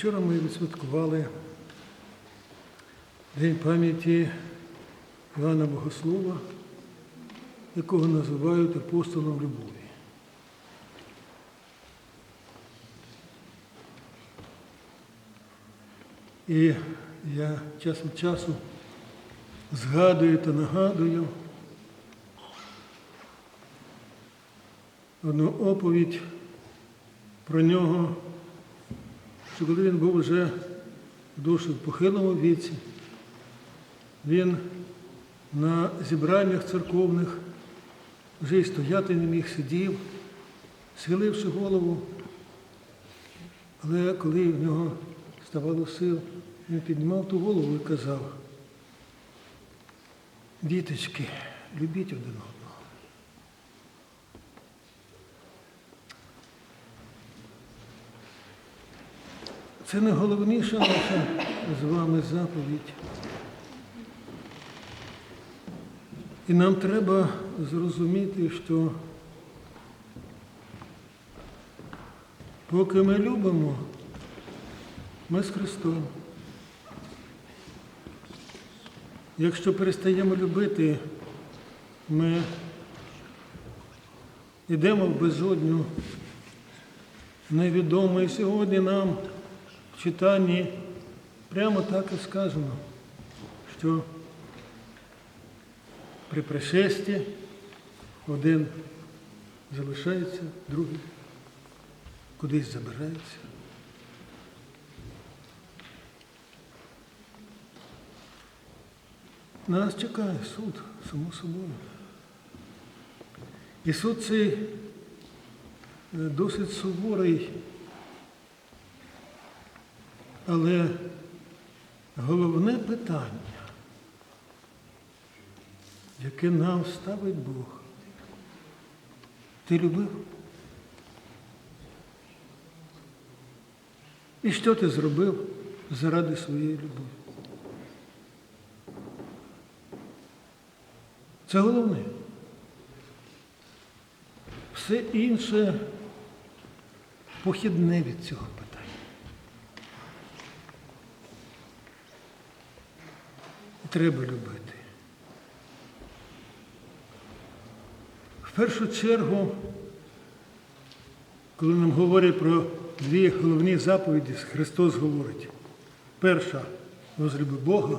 Вчора ми відсвяткували День пам'яті Івана Богослова, якого називають апостолом любові. І я час від часу згадую та нагадую одну оповідь про нього, що коли він був вже в похилому віці, він на зібраннях церковних вже й стояти не міг, сидів, схиливши голову. Але коли в нього ставало сил, він піднімав ту голову і казав, діточки, любіть один одного. Це найголовніша наша з вами заповідь. І нам треба зрозуміти, що поки ми любимо, ми з Христом. Якщо перестаємо любити, ми йдемо в безодню невідомо. І сьогодні нам читанні прямо так і сказано, що при пришесті один залишається, другий кудись забирається. Нас чекає суд, само собою. І суд цей е, досить суворий, але головне питання, яке нам ставить Бог. Ти любив? І що ти зробив заради своєї любові? Це головне. Все інше похідне від цього питання. Треба любити. В першу чергу, коли нам говорять про дві головні заповіді, Христос говорить. Перша возлюби Бога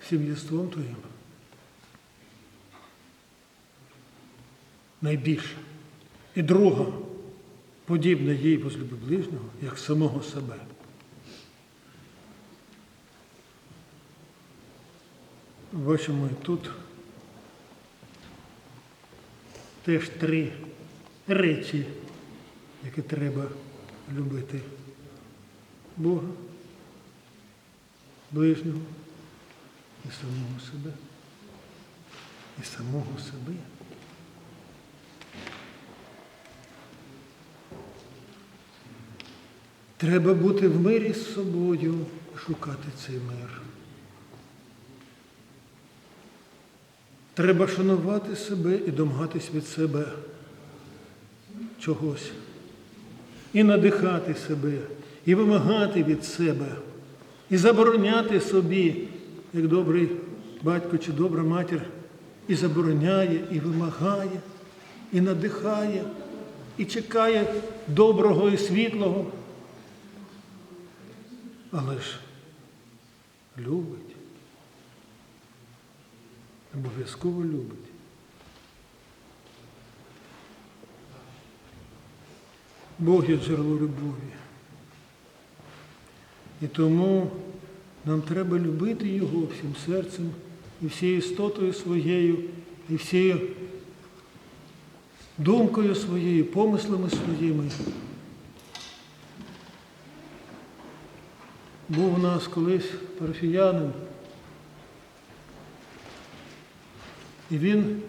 всім єством твоїм. Найбільше. І друга, подібна їй возлюби ближнього, як самого себе. Бачимо і тут теж три речі, які треба любити Бога, ближнього і самого себе. І самого себе. Треба бути в мирі з собою шукати цей мир. Треба шанувати себе і домагатись від себе чогось. І надихати себе, і вимагати від себе, і забороняти собі, як добрий батько чи добра матір, і забороняє, і вимагає, і надихає, і чекає доброго і світлого. Але ж любить. Обов'язково любить. Бог є джерело любові. І тому нам треба любити Його всім серцем і всією істотою своєю, і всією думкою своєю, помислами своїми. Був у нас колись парафіянин, і він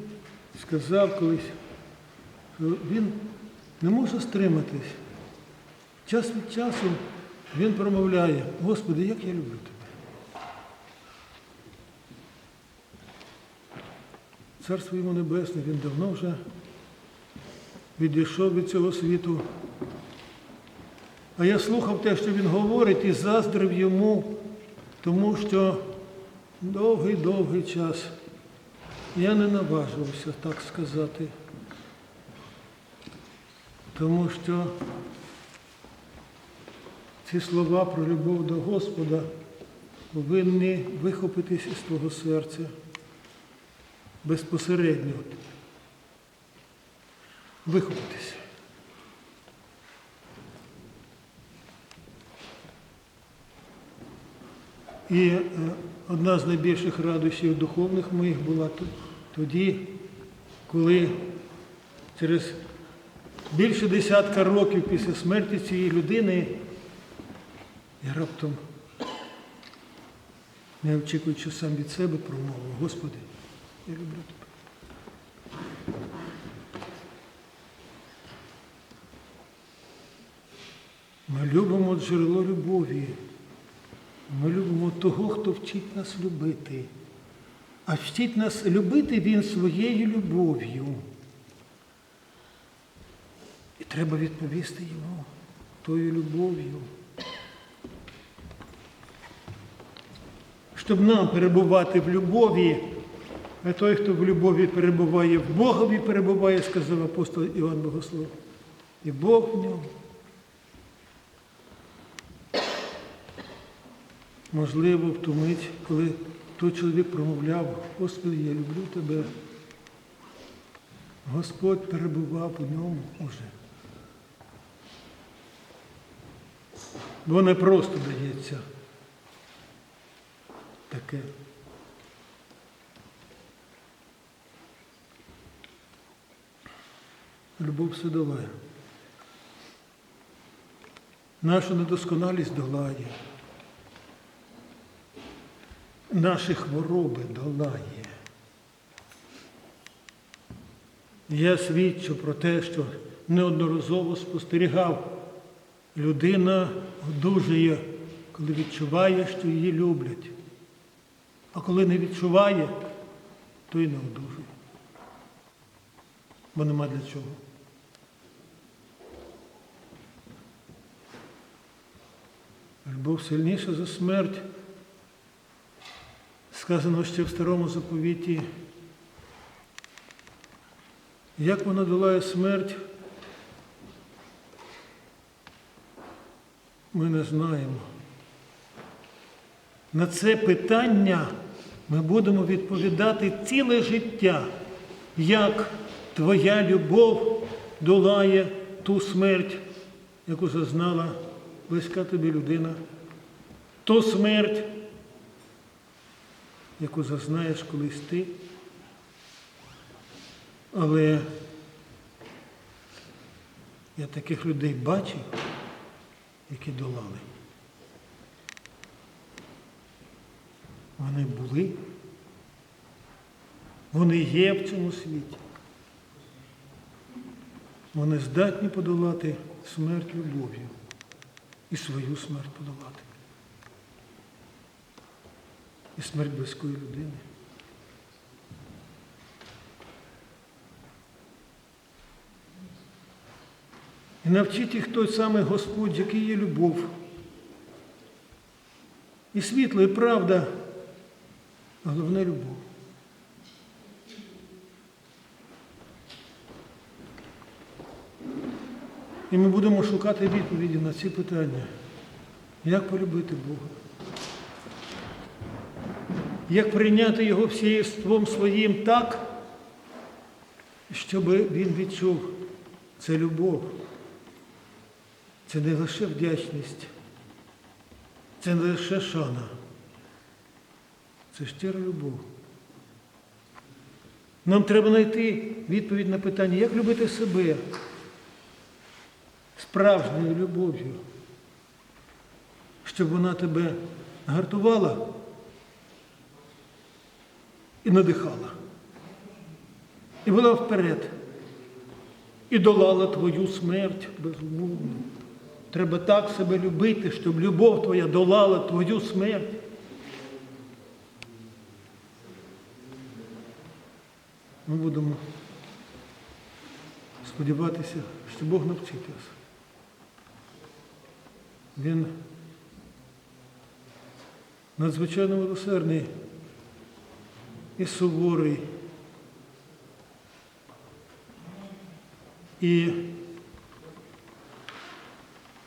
сказав колись, що він не може стриматись. Час від часу він промовляє, Господи, як я люблю тебе. Царство йому небесне, він давно вже відійшов від цього світу. А я слухав те, що він говорить, і заздрив йому, тому що довгий-довгий час я не наважувався так сказати. Тому що ці слова про любов до Господа повинні вихопитись із твого серця безпосередньо. Вихопитись. І е, одна з найбільших радощів духовних моїх була тоді, коли через більше десятка років після смерті цієї людини я раптом, не очікуючи сам від себе, промовив, Господи, я люблю тебе. Ми любимо джерело любові. Ми любимо того, хто вчить нас любити. А вчить нас любити Він своєю любов'ю. І треба відповісти йому тою любов'ю. Щоб нам перебувати в любові, а той, хто в любові перебуває, в Богові перебуває, сказав апостол Іван Богослов. І Бог в ньому. Можливо, в ту мить, коли той чоловік промовляв, Господи, я люблю тебе. Господь перебував у ньому уже. Бо не просто дається таке. Любов все долає. Нашу недосконалість долає наші хвороби долає. Я свідчу про те, що неодноразово спостерігав, людина одужує, коли відчуває, що її люблять. А коли не відчуває, то й не одужує. Бо нема для чого. Любов сильніша за смерть. Сказано ще в старому заповіті, як вона долає смерть, ми не знаємо. На це питання ми будемо відповідати ціле життя, як твоя любов долає ту смерть, яку зазнала близька тобі людина, ту смерть, яку зазнаєш колись ти. Але я таких людей бачив, які долали. Вони були, вони є в цьому світі. Вони здатні подолати смерть любов'ю і свою смерть подолати і смерть близької людини. І навчить їх той самий Господь, який є любов. І світло, і правда, а головне любов. І ми будемо шукати відповіді на ці питання. Як полюбити Бога? Як прийняти його всієством своїм так, щоб він відчув це любов. Це не лише вдячність, це не лише шана, це щира любов. Нам треба знайти відповідь на питання, як любити себе справжньою любов'ю, щоб вона тебе гартувала і надихала. І вела вперед. І долала твою смерть безумовно. Треба так себе любити, щоб любов твоя долала твою смерть. Ми будемо сподіватися, що Бог навчить нас. Він надзвичайно милосердний і суворий. І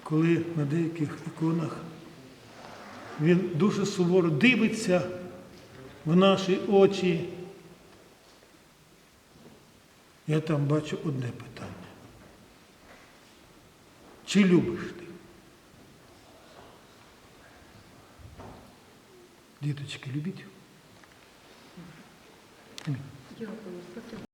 коли на деяких іконах він дуже суворо дивиться в наші очі, я там бачу одне питання. Чи любиш ти? Діточки, любіть? Дякую.